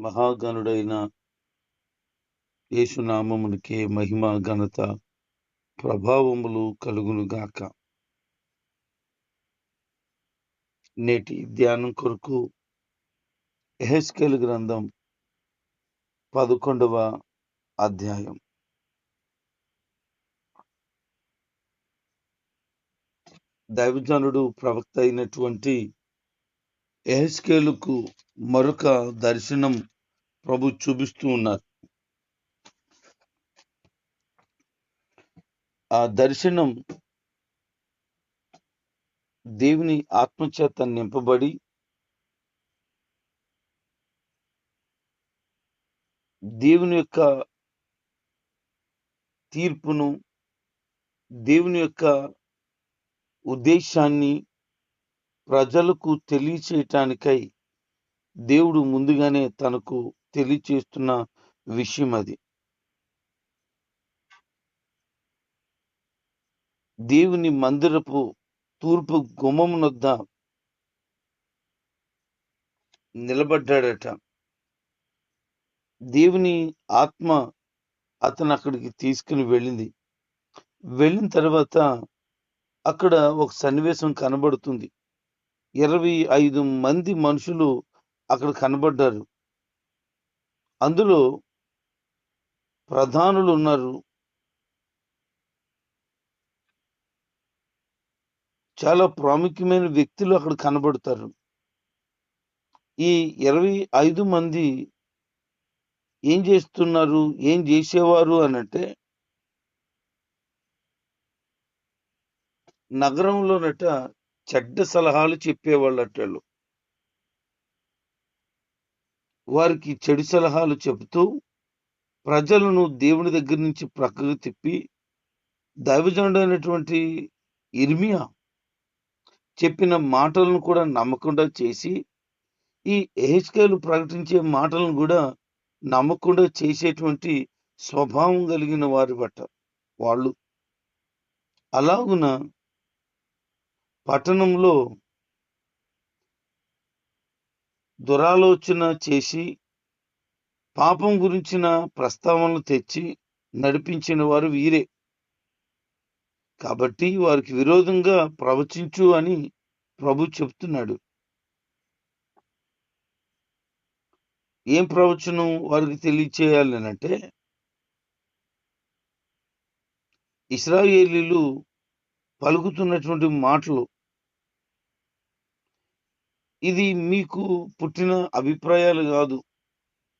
మహాగణుడైన యేసునామమునికే మహిమ ఘనత ప్రభావములు కలుగును గాక. నేటి ధ్యానం కొరకు ఎహెస్కేల్ గ్రంథం పదకొండవ అధ్యాయం. దైవజనుడు ప్రవక్త అయినటువంటి ఎహెస్కేలుకు మరొక దర్శనం ప్రభు చూపిస్తూ ఉన్నారు. ఆ దర్శనం దేవుని ఆత్మచేత నింపబడి దేవుని యొక్క తీర్పును దేవుని యొక్క ఉద్దేశాన్ని ప్రజలకు తెలియచేయటానికై దేవుడు ముందుగానే తనకు తెలియచేస్తున్న విషయం అది. దేవుని మందిరపు తూర్పు గుమ్మమునొద్ద నిలబడ్డాడట. దేవుని ఆత్మ అతను అక్కడికి తీసుకుని వెళ్ళింది. వెళ్ళిన తర్వాత అక్కడ ఒక సన్నివేశం కనబడుతుంది. ఇరవై ఐదు మంది మనుషులు అక్కడ కనబడ్డారు. అందులో ప్రధానులు ఉన్నారు. చాలా ప్రాముఖ్యమైన వ్యక్తులు అక్కడ కనబడతారు. ఈ ఇరవై ఐదు మంది ఏం చేస్తున్నారు? ఏం చేసేవారు అనంటే నగరంలోనట చెడ్డ సలహాలు చెప్పేవాళ్ళట వాళ్ళు. వారికి చెడు సలహాలు చెబుతూ ప్రజలను దేవుని దగ్గర నుంచి ప్రక్కకు తిప్పి దైవజనుడైనటువంటి ఇర్మియా చెప్పిన మాటలను కూడా నమ్మకుండా చేసి ఈ ఎహెచ్కేలు ప్రకటించే మాటలను కూడా నమ్మకుండా చేసేటువంటి స్వభావం కలిగిన వారి బట్ట వాళ్ళు. అలాగున పట్టణంలో దురాలోచన చేసి పాపం గురించిన ప్రస్తావనలు తెచ్చి నడిపించిన వారు వీరే. కాబట్టి వారికి విరోధంగా ప్రవచించు అని ప్రభు చెప్తున్నాడు. ఏం ప్రవచనం వారికి తెలియచేయాలి అంటే ఇస్రాయేలీలు పలుకుతున్నటువంటి మాటలు ఇది మీకు పుట్టిన అభిప్రాయాలు కాదు.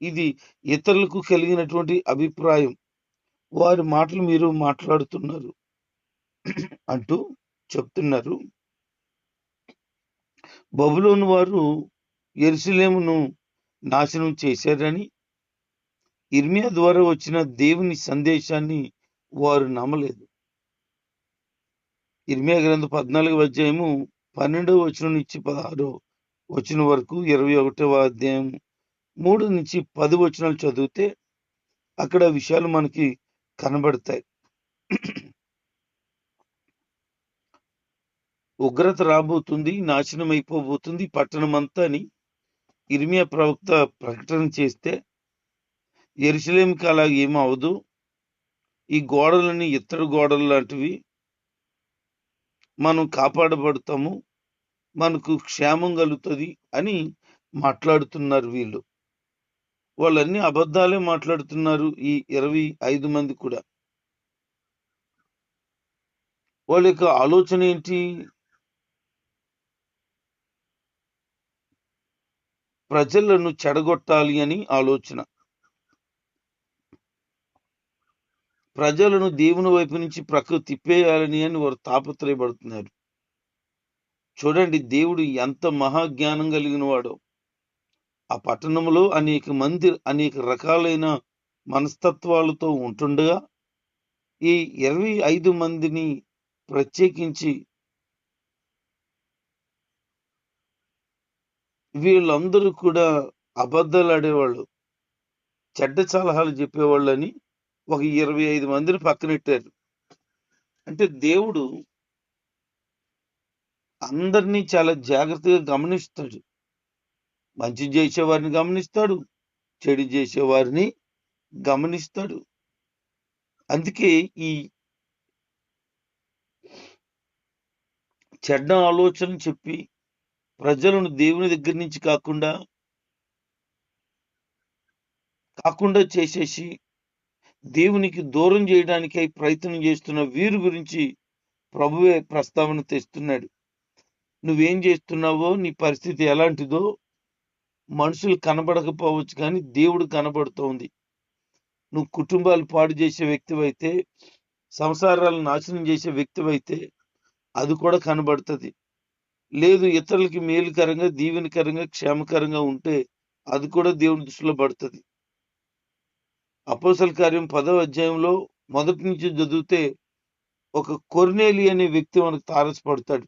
ఇది ఇతరులకు కలిగినటువంటి అభిప్రాయం. వారి మాటలు మీరు మాట్లాడుతున్నారు. అంటూ చెప్తున్నారు. బబులోని వారు ఎరుసలేమును నాశనం చేశారని ఇర్మియా ద్వారా వచ్చిన దేవుని సందేశాన్ని వారు నమ్మలేదు. ఇర్మియా గ్రంథ పద్నాలుగు అధ్యాయము పన్నెండవ వచనం నుంచి పదహారో వచ్చిన వరకు ఇరవై ఒకటవ అధ్యాయం మూడు నుంచి పది వచనాలు చదివితే అక్కడ విషయాలు మనకి కనబడతాయి. ఉగ్రత రాబోతుంది నాశనం అయిపోబోతుంది పట్టణం అంతా అని ఇర్మియా ప్రవక్త ప్రకటన చేస్తే ఎరుసలేంకి అలా ఏమవదు ఈ గోడలని ఇతర గోడలు లాంటివి. మనం కాపాడబడతాము. మనకు క్షేమం కలుగుతుంది అని మాట్లాడుతున్నారు వీళ్ళు. వాళ్ళన్ని అబద్ధాలే మాట్లాడుతున్నారు ఈ ఇరవై ఐదు మంది కూడా. వాళ్ళ యొక్క ఆలోచన ఏంటి? ప్రజలను చెడగొట్టాలి అని ఆలోచన. ప్రజలను దేవుని వైపు నుంచి ప్రకృతి తిప్పేయాలని అని వారు తాపత్రయపడుతున్నారు. చూడండి దేవుడు ఎంత మహాజ్ఞానం కలిగిన వాడో ఆ పట్టణంలో అనేక మంది అనేక రకాలైన మనస్తత్వాలతో ఉంటుండగా ఈ ఇరవై ఐదు మందిని ప్రత్యేకించి వీళ్ళందరూ కూడా అబద్ధాలు ఆడేవాళ్ళు చెడ్డ సలహాలు చెప్పేవాళ్ళని ఒక ఇరవై ఐదు మందిని పక్కనెట్టారు అంటే దేవుడు అందరినీ చాలా జాగ్రత్తగా గమనిస్తాడు. మంచి చేసేవారిని గమనిస్తాడు చెడు చేసే వారిని గమనిస్తాడు. అందుకే ఈ చెడ్డ ఆలోచన చెప్పి ప్రజలను దేవుని దగ్గర నుంచి కాకుండా కాకుండా చేసేసి దేవునికి దూరం చేయడానికై ప్రయత్నం చేస్తున్న వీరి గురించి ప్రభువే ప్రస్తావన తెస్తున్నాడు. నువ్వేం చేస్తున్నావో నీ పరిస్థితి ఎలాంటిదో మనుషులు కనబడకపోవచ్చు కానీ దేవుడు కనబడుతోంది. నువ్వు కుటుంబాలు పాడు చేసే వ్యక్తివైతే సంసారాలను నాశనం చేసే వ్యక్తివైతే అది కూడా కనబడుతుంది. లేదు ఇతరులకి మేలుకరంగా దీవెనకరంగా క్షేమకరంగా ఉంటే అది కూడా దేవుని దృష్టిలో పడుతుంది. అపోసల కార్యం పదవ అధ్యాయంలో మొదటి నుంచి చదివితే ఒక కొర్నేలి అనే వ్యక్తి మనకు తారసపడతాడు.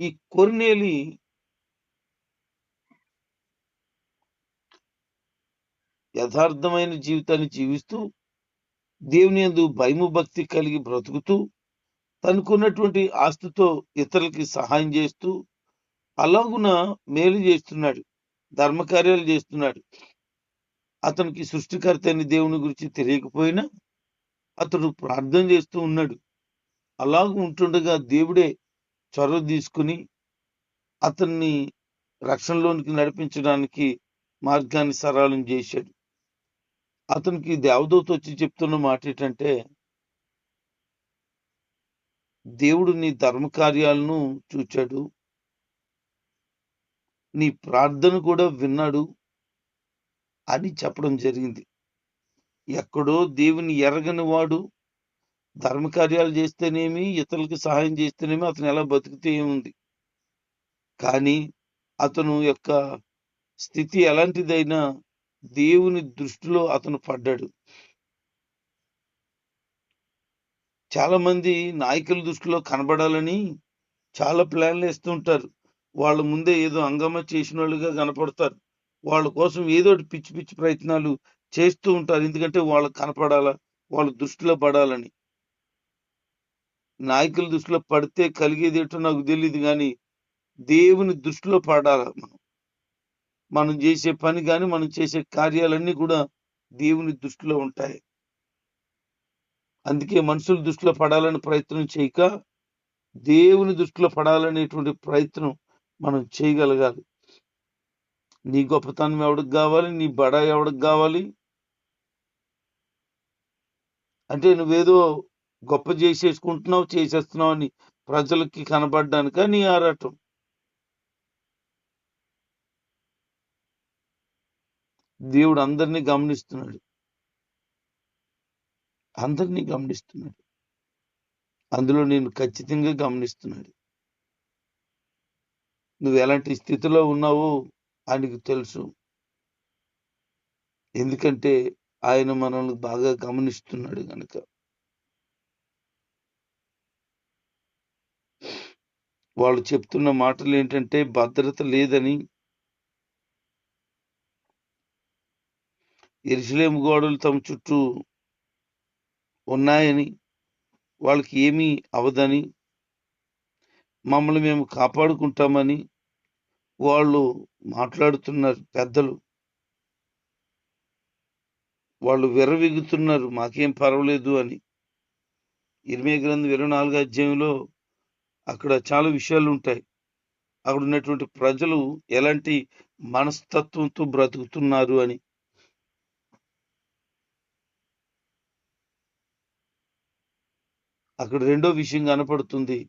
ఈ కొర్నేలి యథార్థమైన జీవితాన్ని జీవిస్తూ దేవుని యందు భయము భక్తి కలిగి బ్రతుకుతూ తనకున్నటువంటి ఆస్తితో ఇతరులకి సహాయం చేస్తూ అలాగున మేలు చేస్తున్నాడు ధర్మకార్యాలు చేస్తున్నాడు. అతనికి సృష్టికర్త అని దేవుని గురించి తెలియకపోయినా అతడు ప్రార్థన చేస్తూ ఉన్నాడు. అలాగ ఉంటుండగా దేవుడే చొరవ తీసుకుని అతన్ని రక్షణలోనికి నడిపించడానికి మార్గాన్ని సరళం చేశాడు. అతనికి దేవదూత వచ్చి చెప్తున్న మాట ఏంటంటే దేవుడు నీ ధర్మ కార్యాలను చూచాడు. నీ ప్రార్థన కూడా విన్నాడు అని చెప్పడం జరిగింది. ఎక్కడో దేవుని ఎరగని వాడు ధర్మ కార్యాలు చేస్తేనేమి ఇతరులకు సహాయం చేస్తేనేమి అతను ఎలా బతికితే ఏముంది? కానీ అతను యొక్క స్థితి ఎలాంటిదైనా దేవుని దృష్టిలో అతను పడ్డాడు. చాలా మంది నాయకుల దృష్టిలో కనబడాలని చాలా ప్లాన్లు వేస్తుంటారు వాళ్ళ ముందే ఏదో అంగమ చేసిన వాళ్ళుగా కనపడతారు. వాళ్ళ కోసం ఏదో ఒకటి పిచ్చి పిచ్చి ప్రయత్నాలు చేస్తూ ఉంటారు. ఎందుకంటే వాళ్ళకి కనపడాలా? వాళ్ళ దృష్టిలో పడాలని. నాయకుల దృష్టిలో పడితే కలిగేది ఏంటో నాకు తెలియదు కానీ దేవుని దృష్టిలో పడాలి మనం? మనం చేసే పని కానీ మనం చేసే కార్యాలన్నీ కూడా దేవుని దృష్టిలో ఉంటాయి. అందుకే మనుషుల దృష్టిలో పడాలని ప్రయత్నం చేయక దేవుని దృష్టిలో పడాలనేటువంటి ప్రయత్నం మనం చేయగలగాలి. నీ గొప్పతనం ఎవడికి కావాలి? నీ బడా ఎవడికి కావాలి? అంటే నువ్వేదో గొప్ప చేసేసుకుంటున్నావు చేసేస్తున్నావు అని ప్రజలకి కనబడ్డానిక నీ ఆరాటం. దేవుడు అందరినీ గమనిస్తున్నాడు. అందరినీ గమనిస్తున్నాడు. అందులో నేను ఖచ్చితంగా గమనిస్తున్నాడు. నువ్వు ఎలాంటి స్థితిలో ఉన్నావో ఆయనకు తెలుసు. ఎందుకంటే ఆయన మనల్ని బాగా గమనిస్తున్నాడు కనుక వాళ్ళు చెప్తున్న మాటలు ఏంటంటే భద్రత లేదని. ఎరుసలేం గోడలు తమ చుట్టూ ఉన్నాయని వాళ్ళకి ఏమీ అవదని. మమ్మల్ని మేము కాపాడుకుంటామని వాళ్ళు మాట్లాడుతున్నారు పెద్దలు. వాళ్ళు విర్రవిగుతున్నారు మాకేం పర్వాలేదు అని. ఇరవై గ్రంథం ఇరవై నాలుగు అధ్యాయంలో అక్కడ చాలా విషయాలు ఉంటాయి. అక్కడ ఉన్నటువంటి ప్రజలు ఎలాంటి మనస్తత్వంతో బ్రతుకుతున్నారు అని. అక్కడ రెండో విషయం కనపడుతుంది.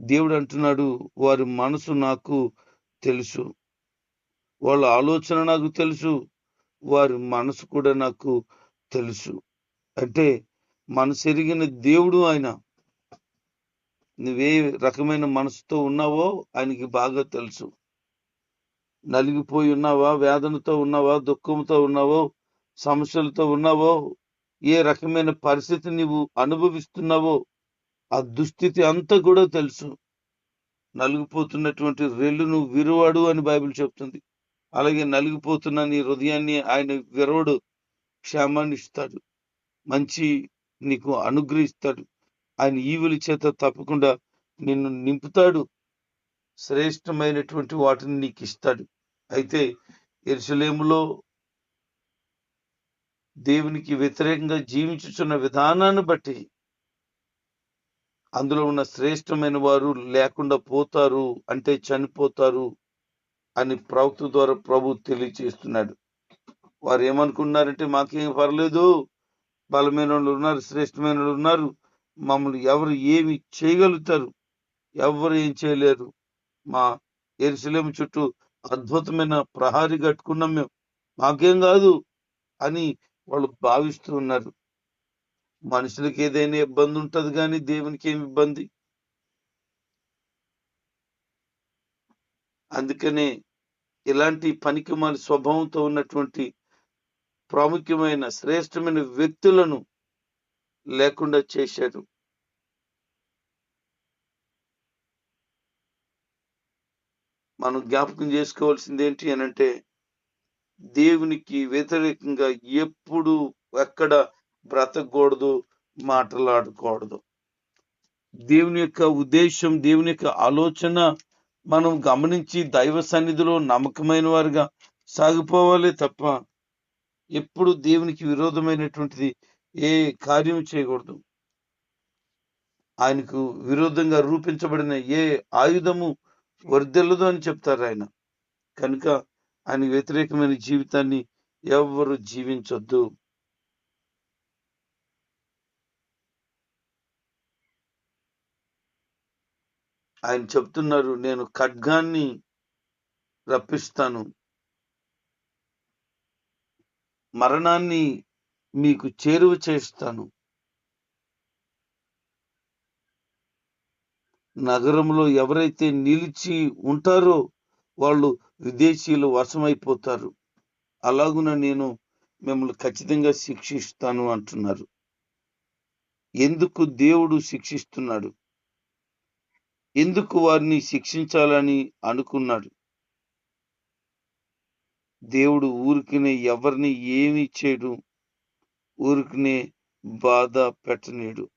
దేవుడు అంటున్నాడు వారి మనసు నాకు తెలుసు. వాళ్ళ ఆలోచన నాకు తెలుసు. వారి మనసు కూడా నాకు తెలుసు. అంటే మనసు ఎరిగిన దేవుడు ఆయన. నువ్వే రకమైన మనసుతో ఉన్నావో ఆయనకి బాగా తెలుసు. నలిగిపోయి ఉన్నావా? వేదనతో ఉన్నావా? దుఃఖంతో ఉన్నావో? సమస్యలతో ఉన్నావో? ఏ రకమైన పరిస్థితి నువ్వు అనుభవిస్తున్నావో ఆ దుస్థితి అంతా కూడా తెలుసు. నలిగిపోతున్నటువంటి రెల్లును విరువాడు అని బైబిల్ చెప్తుంది. అలాగే నలిగిపోతున్న నీ హృదయాన్ని ఆయన విరవడు క్షేమాన్ని ఇస్తాడు మంచి నీకు అనుగ్రహిస్తాడు. ఆయన ఈవుల చేత తప్పకుండా నిన్ను నింపుతాడు. శ్రేష్టమైనటువంటి వాటిని నీకు ఇస్తాడు. అయితే ఎరుసలేములో దేవునికి వ్యతిరేకంగా జీవించుచున్న విధానాన్ని బట్టి అందులో ఉన్న శ్రేష్టమైన వారు లేకుండా పోతారు అంటే చనిపోతారు అని ప్రవక్త ద్వారా ప్రభు తెలియచేస్తున్నాడు. వారు ఏమనుకున్నారంటే మాకేం పర్లేదు బలమైన వాళ్ళు ఉన్నారు శ్రేష్టమైన వాళ్ళు ఉన్నారు మమ్మల్ని ఎవరు ఏమి చేయగలుగుతారు? ఎవరు ఏం చేయలేరు? మా ఎరుసలేం చుట్టూ అద్భుతమైన ప్రహారీ కట్టుకున్నాం మేము. మాకేం కాదు అని వాళ్ళు భావిస్తూ ఉన్నారు. మనుషులకి ఏదైనా ఇబ్బంది ఉంటుంది కానీ దేవునికి ఏమి ఇబ్బంది? అందుకనే ఇలాంటి పనికిమాల స్వభావంతో ఉన్నటువంటి ప్రాముఖ్యమైన శ్రేష్టమైన వ్యక్తులను లేకుండా చేశాడు మనం జ్ఞాపకం చేసుకోవాల్సింది ఏంటి అని అంటే దేవునికి వ్యతిరేకంగా ఎప్పుడు ఎక్కడ బ్రతకూడదు మాట్లాడకూడదు. దేవుని యొక్క ఉద్దేశం దేవుని యొక్క ఆలోచన మనం గమనించి దైవ సన్నిధిలో నమ్మకమైన వారిగా సాగిపోవాలి తప్ప ఎప్పుడు దేవునికి విరోధమైనటువంటిది ఏ కార్యం చేయకూడదు. ఆయనకు విరోధంగా రూపించబడిన ఏ ఆయుధము వర్ధిల్లదు అని చెప్తారు ఆయన. కనుక ఆయన వ్యతిరేకమైన జీవితాన్ని ఎవరు జీవించొద్దు. ఆయన చెప్తున్నారు నేను ఖడ్గాన్ని రప్పిస్తాను. మరణాన్ని మీకు చేరువ చేస్తాను. నగరంలో ఎవరైతే నిలిచి ఉంటారో వాళ్ళు విదేశీయులు వశమైపోతారు. అలాగున నేను మిమ్మల్ని ఖచ్చితంగా శిక్షిస్తాను అంటున్నారు. ఎందుకు దేవుడు శిక్షిస్తున్నాడు? ఎందుకు వారిని శిక్షించాలని అనుకున్నాడు? దేవుడు ఊరికినే ఎవరిని ఏమి చేయడు. ఊరికినే బాధ పెట్టనీడు.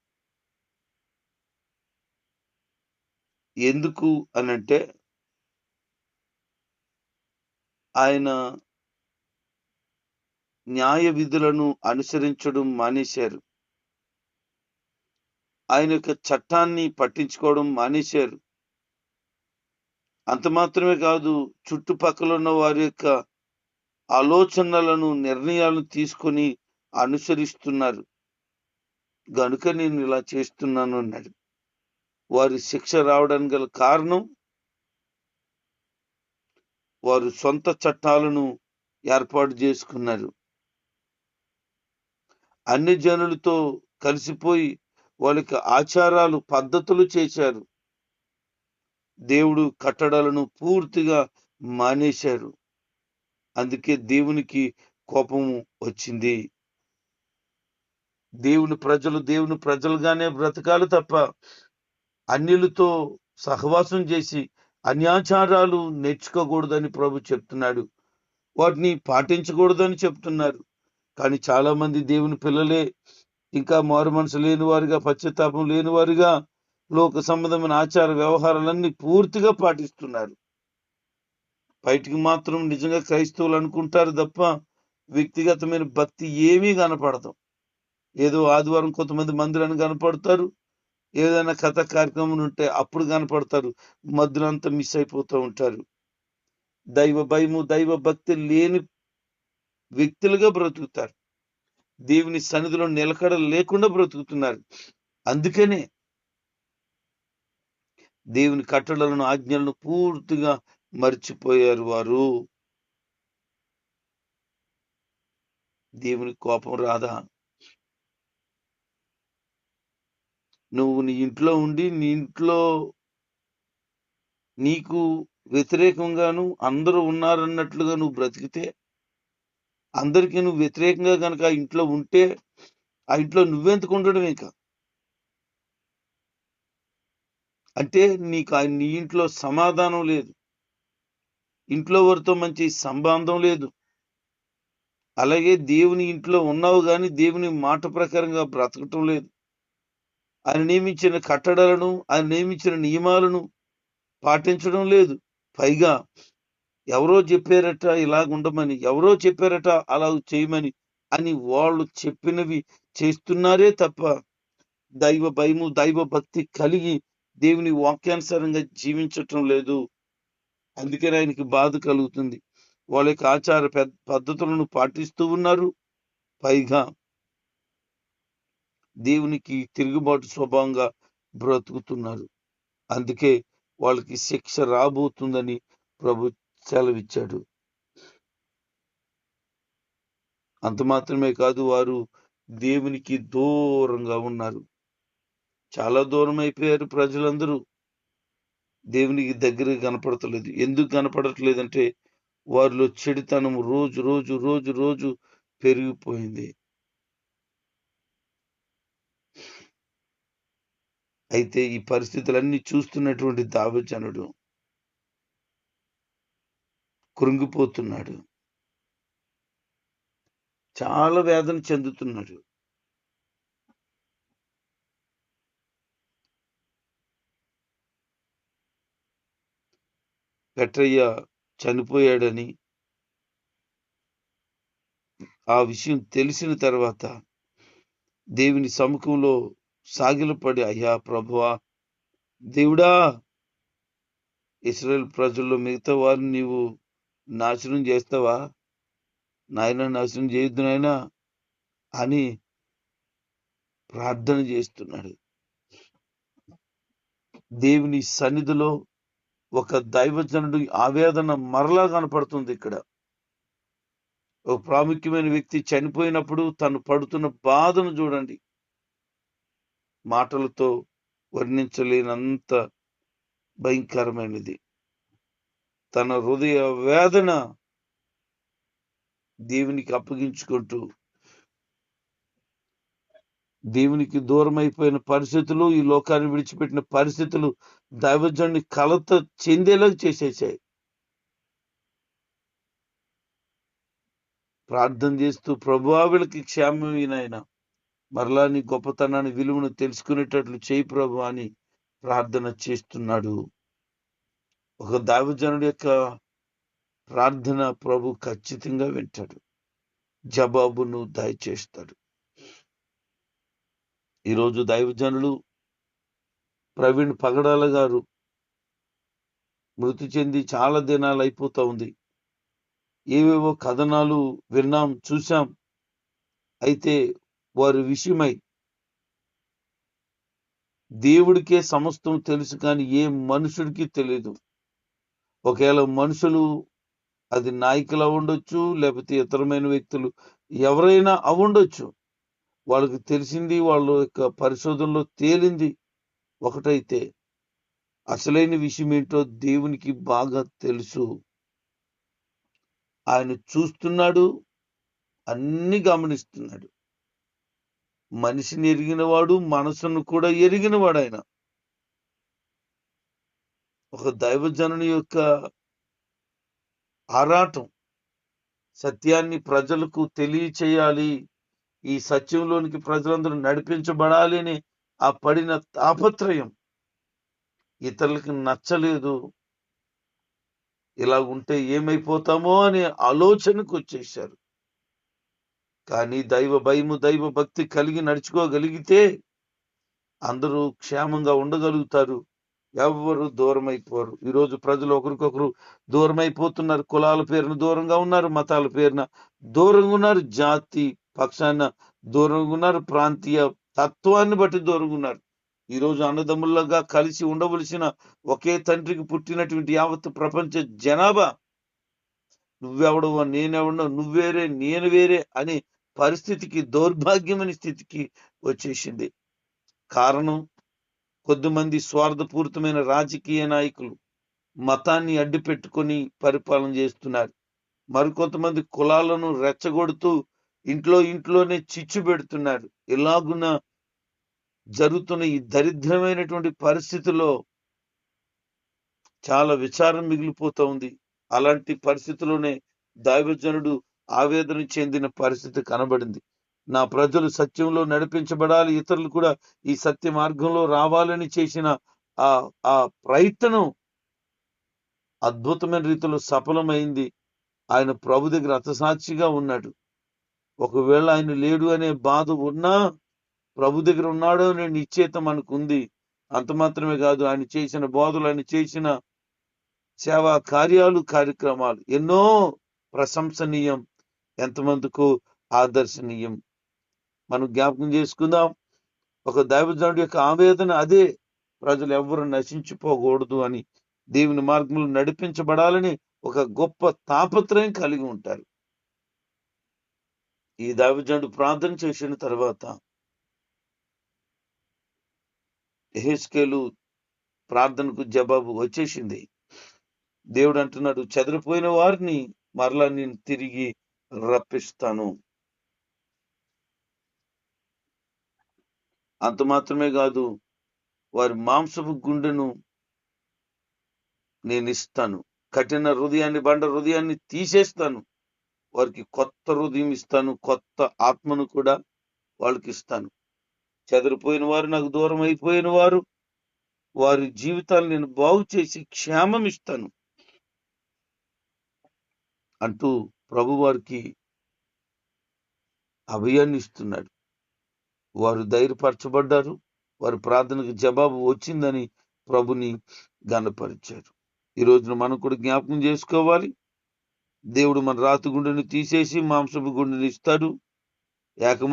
ఎందుకు అనంటే ఆయన న్యాయ విధులను అనుసరించడం మానేశారు. ఆయన యొక్క చట్టాన్ని పట్టించుకోవడం మానేశారు. అంత మాత్రమే కాదు చుట్టుపక్కల ఉన్న వారి యొక్క ఆలోచనలను నిర్ణయాలను తీసుకొని అనుసరిస్తున్నారు. గనుక నేను ఇలా చేస్తున్నాను అన్నాడు. వారి శిక్ష రావడానికి గల కారణం? వారు సొంత చట్టాలను ఏర్పాటు చేసుకున్నారు. అన్ని జనులతో కలిసిపోయి వాళ్ళకి ఆచారాలు పద్ధతులు చేశారు. దేవుడు కట్టడాలను పూర్తిగా మానేశారు. అందుకే దేవునికి కోపము వచ్చింది. దేవుని ప్రజలు దేవుని ప్రజలుగానే బ్రతకాలి తప్ప అన్యులతో సహవాసం చేసి అన్యాచారాలు నేర్చుకోకూడదని ప్రభు చెప్తున్నాడు. వాటిని పాటించకూడదని చెప్తున్నారు. కానీ చాలా మంది దేవుని పిల్లలే ఇంకా మారు మనసు లేని వారిగా పశ్చాత్తాపం లేని వారిగా లోక సంబంధమైన ఆచార వ్యవహారాలన్నీ పూర్తిగా పాటిస్తున్నారు. బయటికి మాత్రం నిజంగా క్రైస్తవులు అనుకుంటారు తప్ప వ్యక్తిగతమైన భక్తి ఏమీ కనపడదు. ఏదో ఆదివారం కొంతమంది మందిరాన్ని కనపడతారు. ఏదైనా కథ కార్యక్రమం ఉంటే అప్పుడు కనపడతారు. మధ్యలో అంతా మిస్ అయిపోతూ ఉంటారు. దైవ భయము దైవ భక్తి లేని వ్యక్తులుగా బ్రతుకుతారు. దేవుని సన్నిధిలో నిలకడ లేకుండా బ్రతుకుతున్నారు. అందుకనే దేవుని కట్టడలను ఆజ్ఞలను పూర్తిగా మర్చిపోయారు వారు. దేవుని కోపం రాదా? నువ్వు నీ ఇంట్లో ఉండి నీ ఇంట్లో నీకు వ్యతిరేకంగాను అందరూ ఉన్నారన్నట్లుగా నువ్వు బ్రతికితే అందరికీ నువ్వు వ్యతిరేకంగా కనుక ఆ ఇంట్లో ఉంటే ఆ ఇంట్లో నువ్వెందుకు ఉండడం ఇంకా? అంటే నీకు ఆ నీ ఇంట్లో సమాధానం లేదు. ఇంట్లో వారితో మంచి సంబంధం లేదు. అలాగే దేవుని ఇంట్లో ఉన్నావు కానీ దేవుని మాట ప్రకారంగా బ్రతకటం లేదు. ఆయన నియమించిన కట్టడలను ఆయన నియమించిన నియమాలను పాటించడం లేదు. పైగా ఎవరో చెప్పారట ఇలాగుండమని ఎవరో చెప్పారట అలా చేయమని అని వాళ్ళు చెప్పినవి చేస్తున్నారే తప్ప దైవ భయము దైవ భక్తి కలిగి దేవుని వాక్యానుసారంగా జీవించటం లేదు. అందుకని ఆయనకి బాధ కలుగుతుంది. వాళ్ళ యొక్క ఆచార పెద్ద- పద్ధతులను పాటిస్తూ ఉన్నారు. పైగా దేవునికి తిరుగుబాటు స్వభావంగా బ్రతుకుతున్నారు. అందుకే వాళ్ళకి శిక్ష రాబోతుందని ప్రభు సెలవిచ్చాడు. అంత మాత్రమే కాదు వారు దేవునికి దూరంగా ఉన్నారు. చాలా దూరం అయిపోయారు ప్రజలందరూ. దేవునికి దగ్గర కనపడతలేదు. ఎందుకు కనపడట్లేదంటే వారిలో చెడుతనం రోజు రోజు రోజు రోజు పెరిగిపోయింది. అయితే ఈ పరిస్థితులన్నీ చూస్తున్నటువంటి దావజనుడు కృంగిపోతున్నాడు. చాలా వేదన చెందుతున్నాడు. పెట్రయ్య చనిపోయాడని ఆ విషయం తెలిసిన తర్వాత దేవుని సముఖంలో సాగిలపడి అయ్యా ప్రభువా దేవుడా ఇస్రాయల్ ప్రజల్లో మిగతా వారిని నీవు నాశనం చేస్తావా? నాయన నాశనం చేయొద్దు నాయనా అని ప్రార్థన చేస్తున్నాడు. దేవుని సన్నిధిలో ఒక దైవజనుడు ఆవేదన మరలా కనపడుతుంది ఇక్కడ. ఒక ప్రాముఖ్యమైన వ్యక్తి చనిపోయినప్పుడు తను పడుతున్న బాధను చూడండి. మాటలతో వర్ణించలేనంత భయంకరమైనది. తన హృదయ వేదన దేవునికి అప్పగించుకుంటూ దేవునికి దూరం అయిపోయిన పరిస్థితులు ఈ లోకాన్ని విడిచిపెట్టిన పరిస్థితులు దైవజ్యాన్ని కలత చెందేలా చేసేసాయి. ప్రార్థన చేస్తూ ప్రభావిలకి వీళ్ళకి క్షేమం ఈయన మరలా నీ గొప్పతనాన్ని విలువను తెలుసుకునేటట్లు చేయి ప్రభు అని ప్రార్థన చేస్తున్నాడు. ఒక దైవజనుడి యొక్క ప్రార్థన ప్రభు ఖచ్చితంగా వింటాడు. జవాబును దయచేస్తాడు. ఈరోజు దైవజనులు ప్రవీణ్ పగడాల గారు మృతి చెంది చాలా దినాలు అయిపోతా ఉంది. ఏవేవో కథనాలు విన్నాం చూశాం. అయితే వారి విషయమై దేవుడికే సమస్తం తెలుసు కానీ ఏ మనుషుడికి తెలియదు ఒకవేళ మనుషులు అది నాయకులు అవ్వండొచ్చు లేకపోతే ఇతరమైన వ్యక్తులు ఎవరైనా అవ్వండొచ్చు వాళ్ళకి తెలిసింది వాళ్ళ యొక్క పరిశోధనలో తేలింది ఒకటైతే అసలైన విషయం ఏంటో దేవునికి బాగా తెలుసు. ఆయన చూస్తున్నాడు అన్ని గమనిస్తున్నాడు. మనిషిని ఎరిగినవాడు మనసును కూడా ఎరిగినవాడు ఆయన ఒక దైవజనుని యొక్క ఆరాటం సత్యాన్ని ప్రజలకు తెలియచేయాలి ఈ సత్యంలోనికి ప్రజలందరూ నడిపించబడాలి అని ఆ పడిన తాపత్రయం ఇతరులకు నచ్చలేదు. ఇలా ఉంటే ఏమైపోతామో అనే ఆలోచనకు వచ్చేసారు కానీ దైవ భయము దైవ భక్తి కలిగి నడుచుకోగలిగితే అందరూ క్షేమంగా ఉండగలుగుతారు. ఎవరు దూరం అయిపోరు ఈరోజు ప్రజలు ఒకరికొకరు దూరం అయిపోతున్నారు కులాల పేరున దూరంగా ఉన్నారు మతాల పేరున దూరంగా ఉన్నారు జాతి పక్షాన దూరంగా ఉన్నారు ప్రాంతీయ తత్వాన్ని బట్టి దూరంగా ఉన్నారు. ఈ రోజు అన్నదమ్ములుగా కలిసి ఉండవలసిన ఒకే తండ్రికి పుట్టినటువంటి యావత్ ప్రపంచ జనాభా. నువ్వెవడవో నేనెవడో నువ్వేరే నేను వేరే అనే పరిస్థితికి దౌర్భాగ్యమైన స్థితికి వచ్చేసింది. కారణం కొద్దిమంది స్వార్థపూరితమైన రాజకీయ నాయకులు మతాన్ని అడ్డుపెట్టుకొని పరిపాలన చేస్తున్నారు. మరికొంతమంది కులాలను రెచ్చగొడుతూ ఇంట్లో ఇంట్లోనే చిచ్చు పెడుతున్నారు. ఇలాగున జరుగుతున్న ఈ దరిద్రమైనటువంటి పరిస్థితుల్లో చాలా విచారం మిగిలిపోతా ఉంది. అలాంటి పరిస్థితిలోనే దైవజనుడు ఆవేదన చెందిన పరిస్థితి కనబడింది. నా ప్రజలు సత్యంలో నడిపించబడాలి ఇతరులు కూడా ఈ సత్య మార్గంలో రావాలని చేసిన ఆ ఆ ప్రయత్నం అద్భుతమైన రీతిలో సఫలమైంది. ఆయన ప్రభు దగ్గర అతసాక్షిగా ఉన్నాడు. ఒకవేళ ఆయన లేడు అనే బాధ ఉన్నా ప్రభు దగ్గర ఉన్నాడు అనే నిశ్చేత మనకు ఉంది. అంత మాత్రమే కాదు ఆయన చేసిన బోధలు ఆయన చేసిన సేవా కార్యాలు కార్యక్రమాలు ఎన్నో ప్రశంసనీయం ఎంతమందికు ఆదర్శనీయం? మనం జ్ఞాపకం చేసుకుందాం ఒక దైవజనుడి యొక్క ఆవేదన అదే. ప్రజలు ఎవ్వరు నశించిపోకూడదు అని దేవుని మార్గంలో నడిపించబడాలని ఒక గొప్ప తాపత్రయం కలిగి ఉంటారు. ఈ దైవజనుడు ప్రార్థన చేసిన తర్వాత ఎహెస్కేలు ప్రార్థనకు జవాబు వచ్చేసింది. దేవుడు అంటున్నాడు చెదిరిపోయిన వారిని మరలా నేను తిరిగి రప్పిస్తాను. అంత మాత్రమే కాదు వారి మాంసపు గుండెను నేను ఇస్తాను కఠిన హృదయాన్ని బండ హృదయాన్ని తీసేస్తాను. వారికి కొత్త హృదయం ఇస్తాను కొత్త ఆత్మను కూడా వాళ్ళకి ఇస్తాను చెదిరిపోయిన వారు నాకు దూరం అయిపోయిన వారు వారి జీవితాలు నేను బాగు చేసి క్షేమం ఇస్తాను. అంటూ ప్రభువారికి అభయాన్ని ఇస్తున్నాడు. వారు ధైర్యపరచబడ్డారు. వారి ప్రార్థనకు జవాబు వచ్చిందని ప్రభుని గనపరిచారు ఈ రోజున మనం కూడా జ్ఞాపకం చేసుకోవాలి. దేవుడు మన రాతి గుండెని తీసేసి మాంసపు గుండెని ఇస్తాడు. ఏక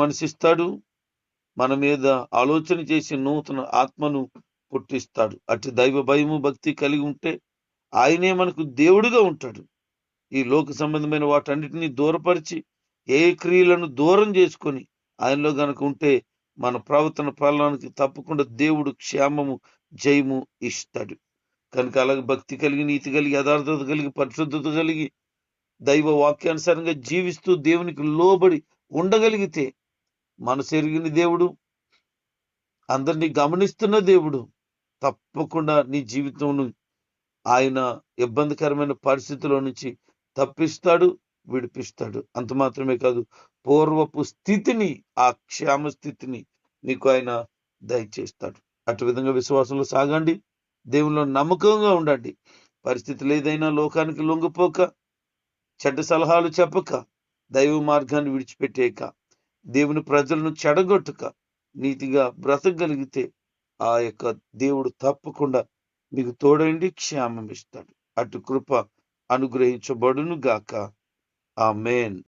మన మీద ఆలోచన చేసి నూతన ఆత్మను పుట్టిస్తాడు. అటు దైవ భయము భక్తి కలిగి ఉంటే ఆయనే మనకు దేవుడుగా ఉంటాడు. ఈ లోక సంబంధమైన వాటన్నిటిని దూరపరిచి ఏ క్రియలను దూరం చేసుకొని ఆయనలో గనక ఉంటే మన ప్రవర్తన పాలనకి తప్పకుండా దేవుడు క్షేమము జయము ఇస్తాడు. కనుక అలాగే భక్తి కలిగి నీతి కలిగి యథార్థత కలిగి పరిశుద్ధత కలిగి దైవ వాక్యానుసారంగా జీవిస్తూ దేవునికి లోబడి ఉండగలిగితే మనసు ఎరిగిన దేవుడు అందరినీ గమనిస్తున్న దేవుడు తప్పకుండా నీ జీవితంను ఆయన ఇబ్బందికరమైన పరిస్థితుల్లో నుంచి తప్పిస్తాడు విడిపిస్తాడు. అంత మాత్రమే కాదు పూర్వపు స్థితిని ఆ క్షేమ స్థితిని నీకు ఆయన దయచేస్తాడు. అటు విధంగా విశ్వాసంలో సాగండి దేవునిలో నమ్మకంగా ఉండండి. పరిస్థితులు ఏదైనా లోకానికి లొంగిపోక చెడ్డ సలహాలు చెప్పక దైవ మార్గాన్ని విడిచిపెట్టేక దేవుని ప్రజలను చెడగొట్టక నీతిగా బ్రతకగలిగితే ఆ యొక్క దేవుడు తప్పకుండా మీకు తోడండి క్షేమం ఇస్తాడు. అటు కృప అనుగ్రహించబడును గాక ఆ మేన్